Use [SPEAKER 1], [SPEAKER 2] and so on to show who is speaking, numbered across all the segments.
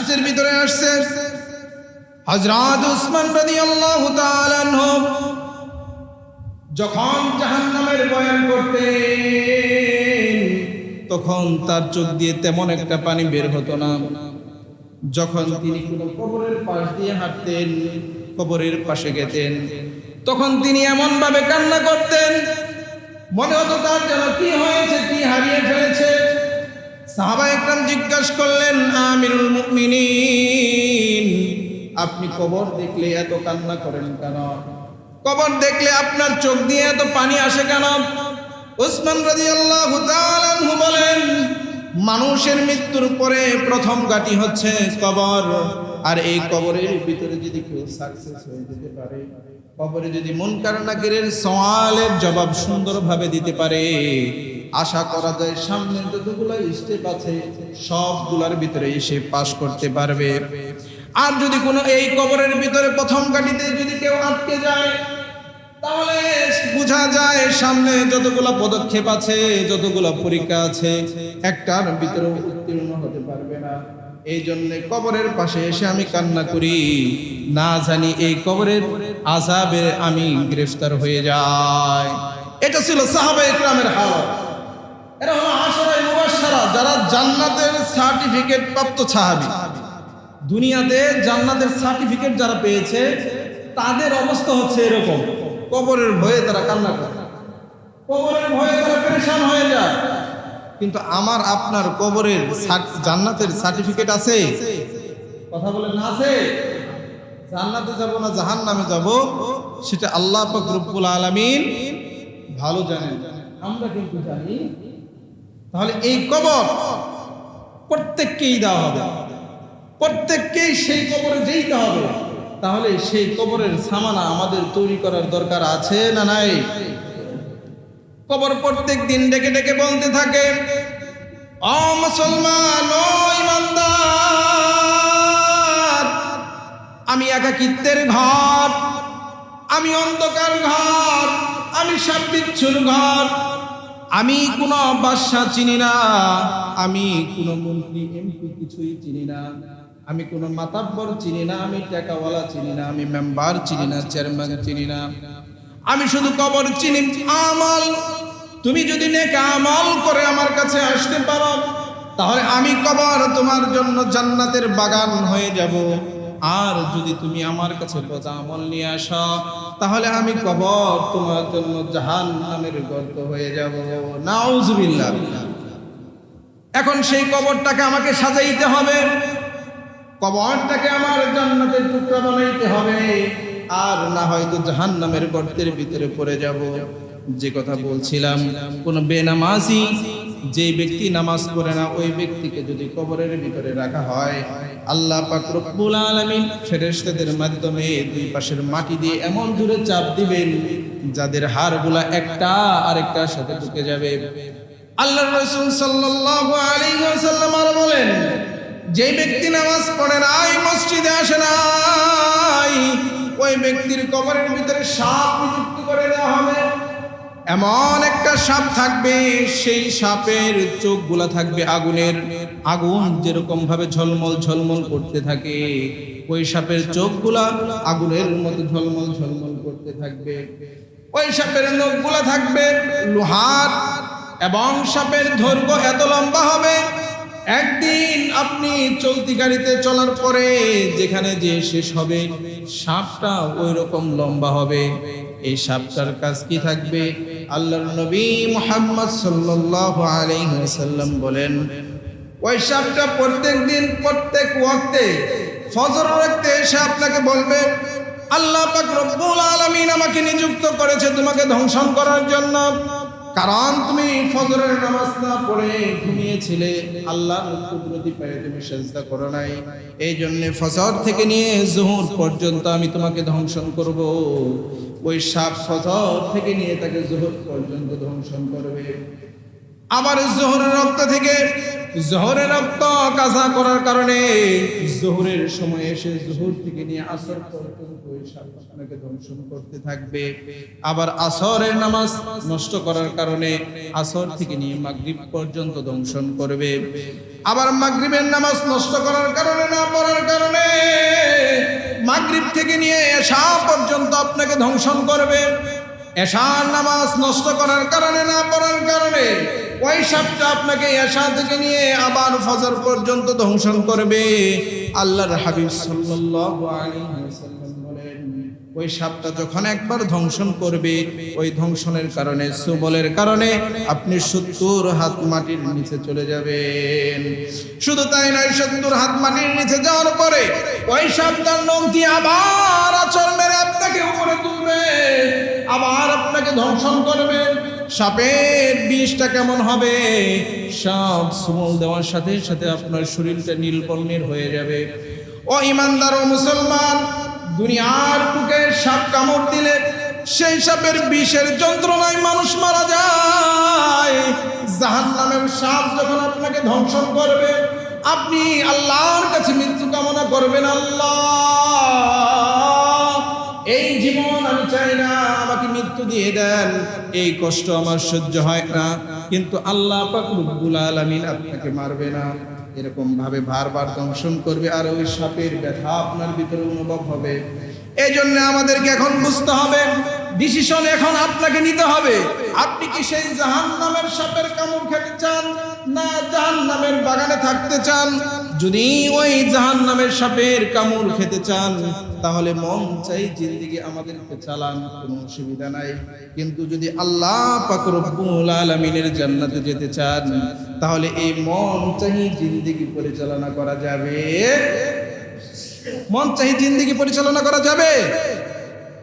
[SPEAKER 1] হাদিসের ভিতরে আসছে, হযরত উসমান তাআলা আনহু যখন জাহান্নামের বয়ান করতেন, তখন তার চোখ দিয়ে তেমন একটা পানি বের হতো না। যখন তিনি কবরের পাশ দিয়ে হাঁটতেন, কবরের পাশে গেতেন, তখন তিনি এমন ভাবে কান্না করতেন, মনে হতো তার যেন কি হয়েছে, কি হারিয়ে ফেলেছে। সাহাবা একরাম জিজ্ঞাসা করলেন, আমিরুল মুমিনিন, আপনি কবর দেখলে এত কান্না করেন কেন? কবর দেখলে আপনার চোখ দিয়ে এত পানি আসে কেন? রাদিয়াল্লাহু তাআলা আনহু বলেন, মানুষের মৃত্যুর পরে প্রথম গাটি হচ্ছে কবর। আর এই কবরের ভিতরে যদি কেউ সাকসেস হয়ে যেতে পারে, কবরে যদি মন কারণাকিরের সওয়ালের জবাব সুন্দরভাবে দিতে পারে আশা করা যায় সামনে যতগুলো স্টেপ আছে, সবগুলোর ভিতরে এসে পাশ করতে পারবে। আর যদি কোনো এই কবরের ভিতরে প্রথম গাটিতে যদি কেউ আটকে যায়, তাহলে বোঝা যায় সামনে যতগুলো পদক্ষেপ আছে, যতগুলো পরীক্ষা আছে, একটার ভিতরে উত্তীর্ণ হতে পারবে না। এই জন্য কবরের পাশে এসে আমি কান্না করি, না জানি এই আজাবে আমি গ্রেফতার হয়ে যাই। এটা ছিল সাহাবা ইকরামের হাল। এরা হলো আশরাই মুবাশশারা, যারা জান্নাতের সার্টিফিকেট প্রাপ্ত সাহাবী। দুনিয়াতে জান্নাতের সার্টিফিকেট যারা পেয়েছে, তাদের অবস্থা হচ্ছে এরকম। কবরের ভয়ে তারা কান্না করে। কবরের ভয়ে তারা পরেশান হয়ে যায়। কিন্তু আমার, আপনার কবরের জান্নাতের সার্টিফিকেট আছে? কথা বলেন না আছে? জান্নাতে যাব না জাহান নামে যাব? সেটা আল্লাহ পাক রব্বুল আলামিন ভালো জানেন। আমরা কিন্তু জানি তাহলে এই কবর প্রত্যেককেই দেওয়া হবে। প্রত্যেককেই সেই কবরে যেতে হবে। তাহলে সেই কবরের সামানা আমাদের তৈরি করার দরকার আছে না নাই? কবর প্রত্যেক দিন ডেকে ডেকে বলতে থাকে, অ মুসলমান, ও ইমানদার, আমি একাকিত্বের ঘর, আমি অন্ধকার ঘর, আমি সব বিচ্ছুর ঘর আমি কোনো বাদশা চিনি না, আমি কোনো মন্ত্রী, এমপি কিছুই চিনি না, আমি কোনো মাতাব্বর চিনি না, আমি টাকাওয়ালা চিনি না, আমি মেম্বার চিনি না, চেয়ারম্যান চিনি না। আমি শুধু কবর চিনি, আমল। তুমি যদি নেক আমল করে আমার কাছে আসতে পারো, তাহলে আমি কবর তোমার জন্য জান্নাতের বাগান হয়ে যাব। আর যদি তুমি আমার কাছে বোঝা আমল নিয়ে আসো তাহলে আমি কবর তোমার জন্য জাহান নামের গর্ত হয়ে যাব। নাউজুবিল্লাহ। এখন সেই কবরটাকে আমাকে সাজাইতে হবে। কবরটাকে আমার জান্নাতের টুকরা বানাইতে হবে। আর না হয়তো জাহান নামের গর্তের ভিতরে পড়ে যাব। যে কথা বলছিলাম, কোন বেনামাজি যে ব্যক্তি নামাজ পড়ে না, ওই ব্যক্তিকে যদি কবরের ভিতরে রাখা হয়, আল্লাহ পাক রব্বুল আলামিন ফেরেশতাদের মাধ্যমে দুই পাশের মাটি দিয়ে এমন দূরে চাপ দিবেন, যাদের হাড়গুলা একটা আরেকটার সাথে ঢুকে যাবে। আল্লাহ রসুল সাল্লাল্লাহু আলাইহি ওয়াসাল্লাম আর বলেন, যে ব্যক্তি নামাজ পড়ে নাই, মসজিদে আসে নাই, ওই ব্যক্তির কবরের ভিতরে সাপ নিযুক্ত করে দেওয়া হবে। এমন একটা সাপ থাকবে, সেই সাপের চোখগুলা থাকবে আগুনের। আগুন যেরকম ভাবে ঝলমল ঝলমল করতে থাকে, ওই সাপের চোখগুলা আগুনের মতো ঝলমল ঝলমল করতে থাকবে। ওই সাপের নখগুলা থাকবে লোহার, এবং সাপের দৈর্ঘ্য এত লম্বা হবে, একদিন আপনি চলতি গাড়িতে চলার পরে যেখানে যে শেষ হবে, সাপটা ওই রকম লম্বা হবে। এই সাপটার কাজ কি থাকবে? আল্লাহর নবী মুহাম্মদ আলাইহি ওয়াসাল্লাম বলেন, ওই সাপটা প্রত্যেক দিন, প্রত্যেক ওয়াক্তে ফজর রাখতে এসে আপনাকে বলবে, আল্লাহ পাক রব্বুল আলামিন আমাকে নিযুক্ত করেছে তোমাকে ধ্বংসন করার জন্য। কারণ তুমি ফজরের নামাজ না পড়ে ঘুমিয়েছিলে, আল্লাহর কুদরতি পায়ে তুমি সেজদা করো নাই। এই জন্য ফজর থেকে নিয়ে জোহর পর্যন্ত আমি তোমাকে ধ্বংসন করব। ওই সাপ ফজর থেকে নিয়ে তাকে জোহর পর্যন্ত ধ্বংসন করবে। আবার জোহরের রক্ত থেকে, জোহরের রক্ত কাজা করার কারণে জোহরের সময় এসে জোহর থেকে নিয়ে আসর পর্যন্ত ওই সাপ আপনাকে দংশন করতে থাকবে। আবার আসরের নামাজ নষ্ট করার কারণে আসর থেকে নিয়ে মাগরিব পর্যন্ত দংশন করবে। আবার মাগরিবের নামাজ নষ্ট করার কারণে না পড়ার কারণে মাগরিব থেকে নিয়ে এশা পর্যন্ত আপনাকে ধ্বংসন করবে। এশার নামাজ নষ্ট করার কারণে না পড়ার কারণে ওই সাপটা আপনাকে এশা থেকে নিয়ে আবার ফজর পর্যন্ত ধ্বংসন করবে। আল্লাহর হাবিব সাল্লাল্লাহু আলাইহি ওয়াসাল্লাম। ওই সাপটা যখন একবার ধ্বংসন করবে, ওই ধ্বংসনের কারণে, সুবলের কারণে আপনি সত্তর হাত মাটির নিচে চলে যাবেন। শুধু তাই নয়, সত্তর হাত মাটির নিচে যাওয়ার পরে ওই সাপটার নখটি আবার আচর মেরে আপনাকে উপরে তুলবে? আবার আপনাকে ধ্বংসন করবে? সাপের বিষটা কেমন হবে? সাপ সুমল দেওয়ার সাথে সাথে আপনার শরীরটা নীল বর্ণের হয়ে যাবে। ও ইমানদার ও মুসলমান দুনিয়ার বুকে সাপ কামড় দিলে সেই সাপের বিষের যন্ত্রণায় মানুষ মারা যায়। জাহান নামের সাপ যখন আপনাকে ধ্বংসন করবে, আপনি আল্লাহর কাছে মৃত্যু কামনা করবেন আল্লাহ। এই জীবন আমি চাই না, আমাকে মৃত্যু দিয়ে দেন। এই কষ্ট আমার সহ্য হয় না, কিন্তু আল্লাহ পাক রব্বুল আলামিন আপনাকে মারবে না। এরকম ভাবে বারবার দংশন করবে আর ওই সাপের ব্যথা আপনার ভিতরে অনুভব হবে। এই জন্য আমাদেরকে এখন বুঝতে হবে ডিসিশন এখন আপনাকে নিতে হবে। আপনি কি সেই জাহান নামের সাপের কামড় খেতে চান না জাহান নামের বাগানে থাকতে চান? যদি ওই জাহান নামের সাপের কামড় খেতে চান, তাহলে মন চাই জিন্দিগি আমাদেরকে চালান, কোনো অসুবিধা নাই। কিন্তু যদি আল্লাহ পাক রব্বুল আলামিনের জান্নাতে যেতে চান তাহলে এই মন চাই জিন্দিগি পরিচালনা করা যাবে। মন চাই জিন্দিগি পরিচালনা করা যাবে।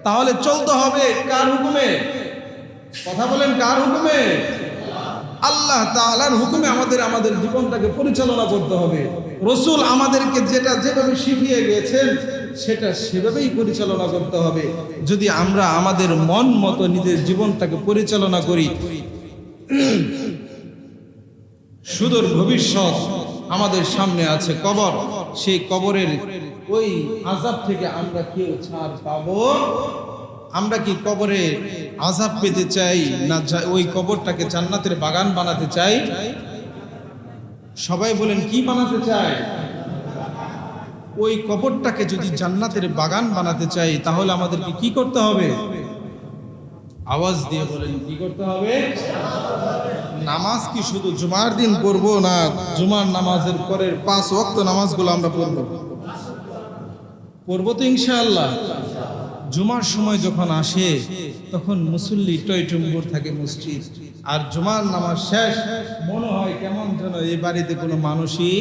[SPEAKER 1] তাহলে চলতে হবে কার হুকুমে? কথা বলেন, কার হুকুমে? আল্লাহ তাআলার হুকুমে আমাদের আমাদের জীবনটাকে পরিচালনা করতে হবে। রসুল আমাদেরকে যেটা যেভাবে শিখিয়ে গিয়েছেন সেটা সেভাবেই পরিচালনা করতে হবে। যদি আমরা আমাদের মন মতো নিজের জীবনটাকে পরিচালনা করি সুদূর ভবিষ্যৎ আমাদের সামনে আছে কবর। সেই কবরের ওই আজাব থেকে আমরা কেউ ছাড় পাবো? আমরা কি কবরে আজাব পেতে চাই না ওই কবরটাকে জান্নাতের বাগান বানাতে চাই? সবাই বলেন, কি বানাতে চাই? ওই কবরটাকে যদি জান্নাতের বাগান বানাতে চাই, তাহলে আমাদেরকে কি করতে হবে? আওয়াজ দিয়ে বলেন কি করতে হবে? নামাজ কি শুধু জুমার দিন পড়ব না জুমার নামাজের পরের পাঁচ ওয়াক্ত নামাজগুলো আমরা পড়ব? পড়ব তো ইনশাআল্লাহ। জুমার সময় যখন আসে তখন মুসল্লি টয়টুম্বুর থাকে মসজিদ। আর জুমার নামাজ শেষ মনে হয় কেমন যেন এই বাড়িতে কোনো মানুষই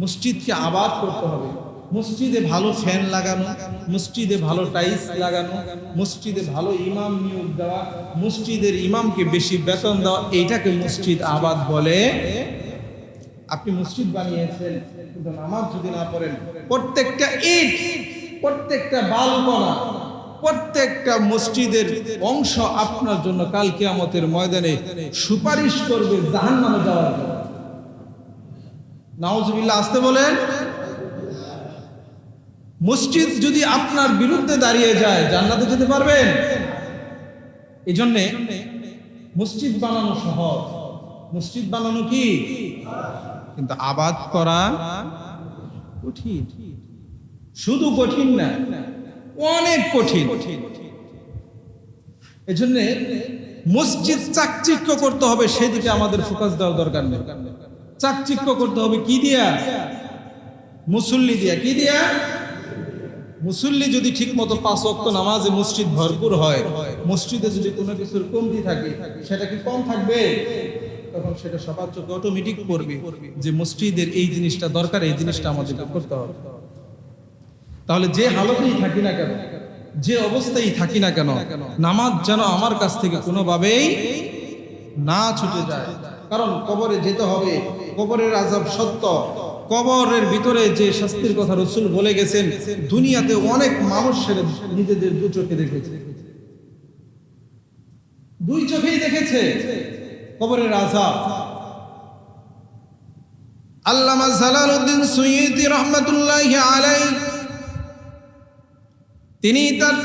[SPEAKER 1] মসজিদকে আবাদ করতে হবে। মসজিদে ভালো ফ্যান লাগানো, মসজিদে ভালো টাইলস লাগানো, মসজিদে ভালো ইমাম নিয়োগ দেওয়া, মসজিদের ইমামকে বেশি বেতন দেওয়া, এইটাকে মসজিদ আবাদ বলে। আপনি মসজিদ বানিয়েছেন, কিন্তু নামাজ যদি না পড়েন, প্রত্যেকটা ইট, প্রত্যেকটা বালকনা, প্রত্যেকটা মসজিদের অংশ আপনার জন্য কাল কিয়ামতের ময়দানে সুপারিশ করবে জাহান্নামে যাওয়ার জন্য। নাউজুবিল্লাহ, আসতে বলেন। মসজিদ যদি আপনার বিরুদ্ধে দাঁড়িয়ে যায়, জান্নাতে যেতে পারবেন। এই জন্যে মসজিদ বানানো সহজ। মসজিদ বানানো কি? কিন্তু আবাদ করা কঠিন। শুধু কঠিন না, অনেক কঠিন। এজন্য মসজিদ চাকচিক্য করতে হবে, সেদিকে আমাদের ফোকাস দেওয়া দরকার নেই। চাকচিক্য করতে হবে কি দিয়া? মুসল্লি দিয়া। কি দিয়া? মুসল্লি যদি ঠিক মতো পাঁচ ওয়াক্ত নামাজে মসজিদ ভরপুর হয়, মসজিদে যদি কোনো কিছুর কমতি থাকে, সেটা কি কম থাকবে? তখন সেটা সবার চোখে অটোমেটিক পড়বে যে মসজিদের এই জিনিসটা দরকার, এই জিনিসটা আমাদেরকে করতে হবে। তাহলে যে হালতেই থাকি না কেন, যে অবস্থায় থাকি না কেন, নামাজ যেন আমার কাছ থেকে কোনোভাবেই না ছুটে যায়। কারণ কবরে যেতে হবে, কবরের আজাব সত্য কবরের ভিতরে যে শাস্তির কথা রসুল বলে গেছেন, দুনিয়াতে অনেক মানুষের নিজেদের দু চোখে দেখেছে। দুই চোখেই দেখেছে কবরের আজাব আল্লামা জালালউদ্দিন আলাই তিনি তার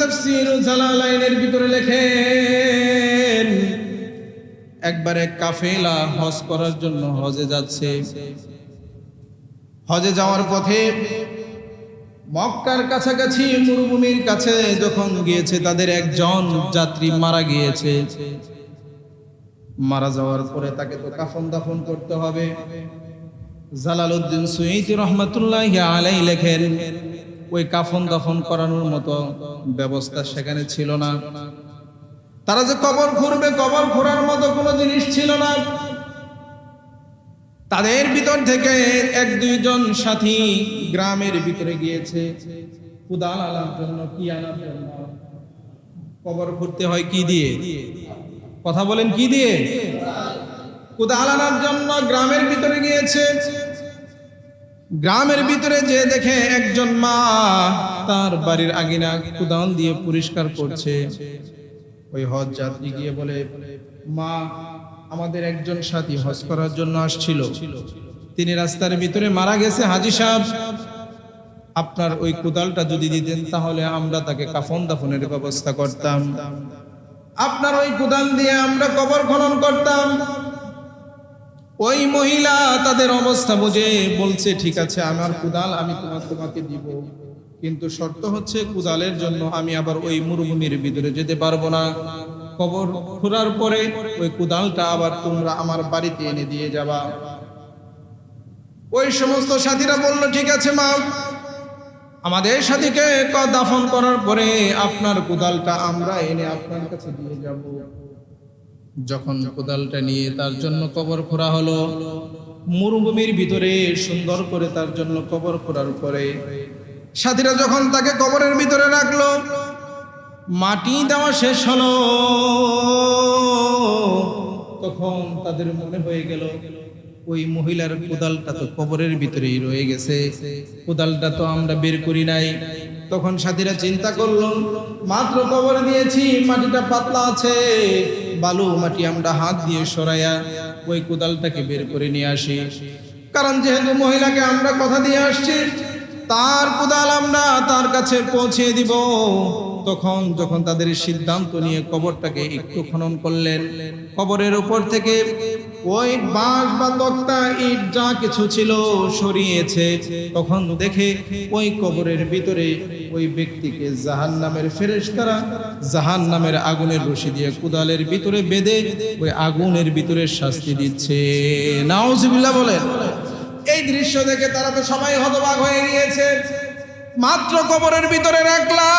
[SPEAKER 1] জালালাইনের ভিতরে লেখেন, একবার এক কাফেলা হজ করার জন্য হজে যাচ্ছে। হজে যাওয়ার পথে মক্কার কাছাকাছি মরুভূমির কাছে যখন গিয়েছে, তাদের একজন যাত্রী মারা গিয়েছে। মারা যাওয়ার পরে তাকে তো কাফন দাফন করতে হবে। জালালউদ্দিন সুইতি রহমতুল্লাহ আলাই লেখেন, ওই কাফন দাফন করানোর মতো ব্যবস্থা সেখানে ছিল না। তারা যে কবর খুঁড়বে কবর খোঁড়ার মতো কোনো জিনিস ছিল না। তাদের ভিতর থেকে এক দুইজন সাথী গ্রামের ভিতরে গিয়েছে। কুদাল আনার জন্য, কি আনার জন্য? কবর খুঁড়তে হয় কি দিয়ে? কথা বলেন কি দিয়ে? কুদাল আনার জন্য গ্রামের ভিতরে গিয়েছে। গ্রামের ভিতরে যে দেখে একজন মা তার বাড়ির আগিনা কুদাল দিয়ে পরিষ্কার করছে। ওই হজ যাত্রী গিয়ে বলে, মা আমাদের একজন সাথী হজ করার জন্য আসছিল। তিনি রাস্তার ভিতরে মারা গেছে। হাজি সাহেব, আপনার ওই কুদালটা যদি দিতেন তাহলে আমরা তাকে কাফন দাফনের ব্যবস্থা করতাম। আপনার ওই কুদাল দিয়ে আমরা কবর খনন করতাম। ওই মহিলা তাদের অবস্থা বুঝে, বলছে, ঠিক আছে, আমার কুদাল আমি তোমার তোমাকে দিব। কিন্তু শর্ত হচ্ছে, কুদালের জন্য আমি আবার ওই মরুভূমির ভিতরে যেতে পারব না। কবর খোঁড়ার পরে ওই কুদালটা আবার তোমরা আমার বাড়িতে এনে দিয়ে যাবা। ওই সমস্ত সাথীরা বলল, ঠিক আছে, মা। আমাদের সাথীকে দাফন করার পরে আপনার কুদালটা আমরা এনে আপনার কাছে দিয়ে যাব। যখন কোদালটা নিয়ে তার জন্য কবর খোঁড়া হলো, মরুভূমির ভিতরে সুন্দর করে তার জন্য কবর খোঁড়ার পরে সাথীরা যখন তাকে কবরের ভিতরে রাখল মাটি দেওয়া শেষ হলো। তখন তাদের মনে হয়ে গেল, ওই মহিলার কোদালটা তো কবরের ভিতরেই রয়ে গেছে। কোদালটা তো আমরা বের করি নাই। তখন সাথীরা চিন্তা করল, মাত্র কবর দিয়েছি, মাটিটা পাতলা আছে। বালু মাটি আমরা হাত দিয়ে সরাইয়া ওই কোদালটাকে বের করে নিয়ে আসি। কারণ যেহেতু মহিলাকে আমরা কথা দিয়ে আসছি, তার কোদাল আমরা তার কাছে পৌঁছে দিব। তখন যখন তাদের সিদ্ধান্ত নিয়ে কবরটাকে একটু খনন করলেন, কবরের উপর থেকে ওই বাঁশ বা তক্তা, ইট যা কিছু ছিল সরিয়েছে, তখন দেখে ওই কবরের ভিতরে ওই ব্যক্তিকে জাহান নামের ফেরেশতারা জাহান নামের আগুনের রশি দিয়ে কুদালের ভিতরে বেঁধে ওই আগুনের ভিতরে শাস্তি দিচ্ছে। নাউজুবিল্লাহ বলেন, এই দৃশ্য দেখে তারা তো সবাই হতবাক হয়ে গিয়েছে। মাত্র কবরের ভিতরে রাখলাম।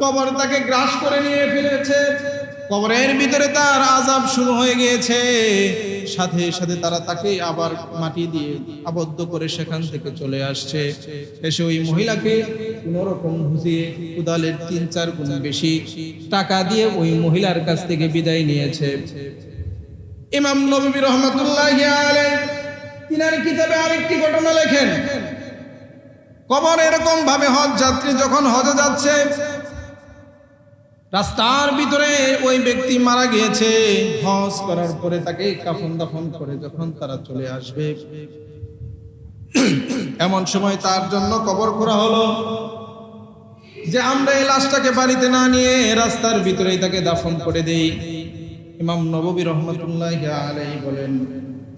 [SPEAKER 1] কবর তাকে গ্রাস করে নিয়ে ফেলেছে কবরের ভিতরে তার আজাব শুরু হয়ে গিয়েছে। সাথে সাথে তারা তাকে আবার মাটি দিয়ে আবদ্ধ করে সেখান থেকে চলে আসছে। এসে ওই মহিলাকে কোনোরকম বুঝিয়ে কুদালের তিন চার গুণ বেশি টাকা দিয়ে ওই মহিলার কাছ থেকে বিদায় নিয়েছে। ইমাম নবী রহমতুল্লাহ তিনার কিতাবে আরেকটি ঘটনা লেখেন। কবর এরকম ভাবে হজ যাত্রী যখন হজে যাচ্ছে, রাস্তার ভিতরে ওই ব্যক্তি মারা গিয়েছে। হজ করার পরে তাকে কাফন দাফন করে যখন তারা চলে আসবে। এমন সময় তার জন্য কবর খোঁড়া হলো। যে আমরা এই লাশটাকে বাড়িতে না নিয়ে রাস্তার ভিতরেই তাকে দাফন করে দেই। ইমাম নববী রহমতুল্লাহ আলাই বলেন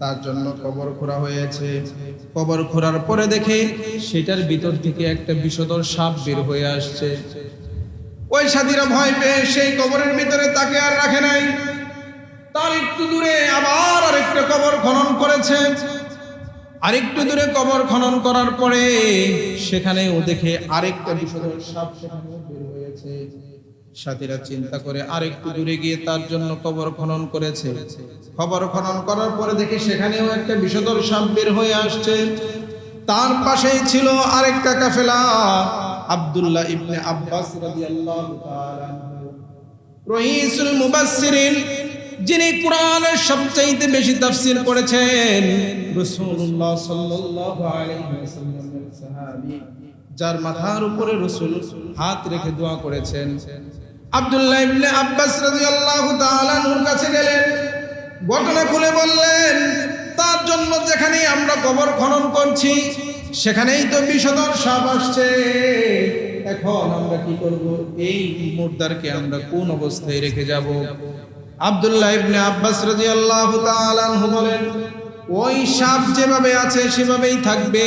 [SPEAKER 1] তার জন্য কবর খোঁড়া হয়েছে। কবর খোঁড়ার পরে দেখে সেটার ভিতর থেকে একটা বিষধর সাপ বের হয়ে আসছে। ওই সাথীরা ভয় পেয়ে সেই কবরের ভিতরে তাকে আর রাখে নাই। তার একটু দূরে আবার আরেকটা কবর খনন করেছে। আরেকটু দূরে কবর খনন করার পরে সেখানেও দেখে আরেকটা বিষধর সাপ সেখানেও বের হয়েছে। সাথীরা চিন্তা করে আরেকটু দূরে গিয়ে তার জন্য কবর খনন করেছে। কবর খনন করার পরে দেখি সেখানেও একটা বিষধর সাপ বের হয়ে আসছে। তার পাশেই ছিল আরেকটা কাফেলা আব্দুল্লাহ ইবনে আব্বাস রাদিয়াল্লাহু তাআলা। রইসুল মুবাসসিরিন, যিনি কোরআনের সবচাইতে বেশি তাফসীর করেছেন, রাসূলুল্লাহ সাল্লাল্লাহু আলাইহি ওয়াসাল্লামের সাহাবী, যার মাথার উপরে রাসূল হাত রেখে দোয়া করেছেন। আব্দুল্লাহ ইবনে আব্বাস রাদিয়াল্লাহু তাআলা নূর কাছে গেলেন, ঘটনা খুলে বললেন, তার জন্য যেখানে আমরা কবর খনন করছি, সেখানেই তো বিষধর সাপ আসছে। এখন আমরা কি করব? এই মুর্দারকে আমরা কোন অবস্থায় রেখে যাব? আব্দুল্লাহ ইবনে আব্বাস রাদিয়াল্লাহু তাআলা বলেন, ওই সাপ যেভাবে আছে সেভাবেই থাকবে।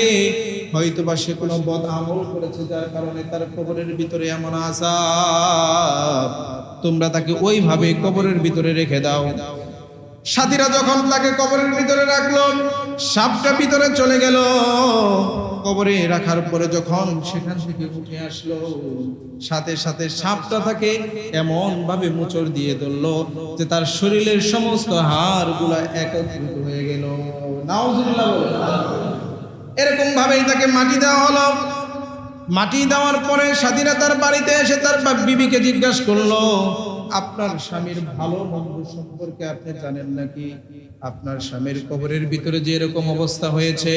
[SPEAKER 1] হয়তো বা সে কোনো বদ আমল করেছে, যার কারণে তার কবরের ভিতরে এমন আসাব তোমরা তাকে ওইভাবে কবরের ভিতরে রেখে দাও। সাথীরা যখন তাকে কবরের ভিতরে রাখল, সাপটা ভিতরে চলে গেল। কবরে রাখার পরে যখন সেখান থেকে উঠে আসলো, সাথে সাথে সাপটা তাকে এমন ভাবে মোচড় দিয়ে ধরলো যে তার শরীরের সমস্ত হাড়গুলা একত্রিত হয়ে গেল। নাউজুবিল্লাহ বলে এরকম ভাবেই তাকে মাটি দেওয়া হলো। মাটি দেওয়ার পরে স্বাধীনতা তার বাড়িতে এসে তার বিবিকে জিজ্ঞাসা করল, আপনার স্বামীর ভালো মন্দ সম্পর্কে আপনি জানেন নাকি? আপনার স্বামীর কবরের ভিতরে যে এরকম অবস্থা হয়েছে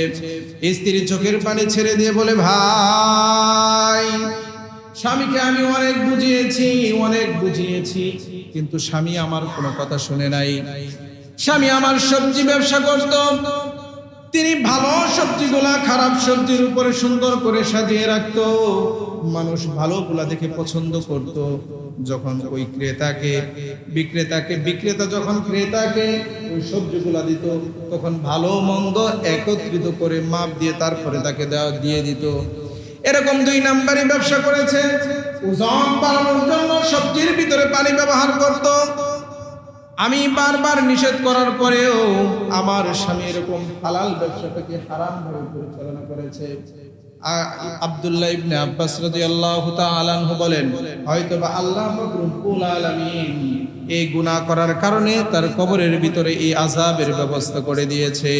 [SPEAKER 1] স্ত্রী চোখের পানি ছেড়ে দিয়ে বলে, ভাই, স্বামীকে আমি অনেক বুঝিয়েছি অনেক বুঝিয়েছি, কিন্তু স্বামী আমার কোনো কথা শুনে নাই। স্বামী আমার সবজি ব্যবসা করত তিনি ভালো সবজিগুলা, খারাপ সবজির উপরে সুন্দর করে সাজিয়ে রাখতো। মানুষ ভালোগুলা দেখে পছন্দ করত। যখন ওই ক্রেতাকে, বিক্রেতাকে, বিক্রেতা যখন ক্রেতাকে ওই সবজিগুলা দিত, তখন ভালো মন্দ একত্রিত করে মাপ দিয়ে তারপরে তাকে দেওয়া, দিয়ে দিত। এরকম দুই নাম্বারই ব্যবসা করেছে। ওজন বাড়ানোর জন্য সবজির ভিতরে পানি ব্যবহার করত। আমি বারবার নিষেধ করার পরেও আমার স্বামী এরকম হালাল ব্যবসাটাকে হারাম ভাবে পরিচালনা করেছে। আব্দুল্লাহ ইবনে আব্বাস রাদিয়াল্লাহু তাআলা আনহু বলেন হয়তো বা আল্লাহ রব্বুল আলামিন এই গুনাহ করার কারণে তার কবরের ভিতরে এই আযাবের ব্যবস্থা করে দিয়েছে।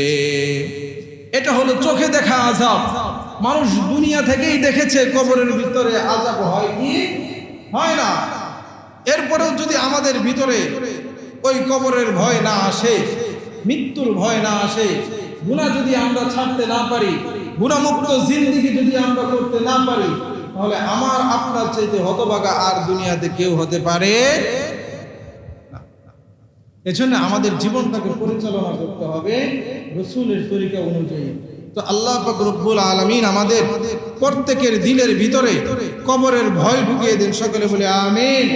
[SPEAKER 1] এটা হলো চোখে দেখা আযাব। মানুষ দুনিয়া থেকেই দেখেছে কবরের ভিতরে আযাব হয় কি? হয় না। এরপরেও যদি আমাদের ভিতরে ওই কবরের ভয় না আসে, মৃত্যুর ভয় না আসে। গুণা যদি আমরা ছাড়তে না পারি গুণামুক্ত জিন্দিগি যদি আমরা করতে না পারি, তাহলে আমার, আপনার চাইতে হতবাগা আর দুনিয়াতে কেউ হতে পারে এজন্য আমাদের জীবনটাকে পরিচালনা করতে হবে রসুলের তরিকা অনুযায়ী। তো আল্লাহ রব্বুল আলামিন আমাদের প্রত্যেকের দিলের ভিতরে কবরের ভয় ঢুকিয়ে দিন, সকলে বলে আমিন।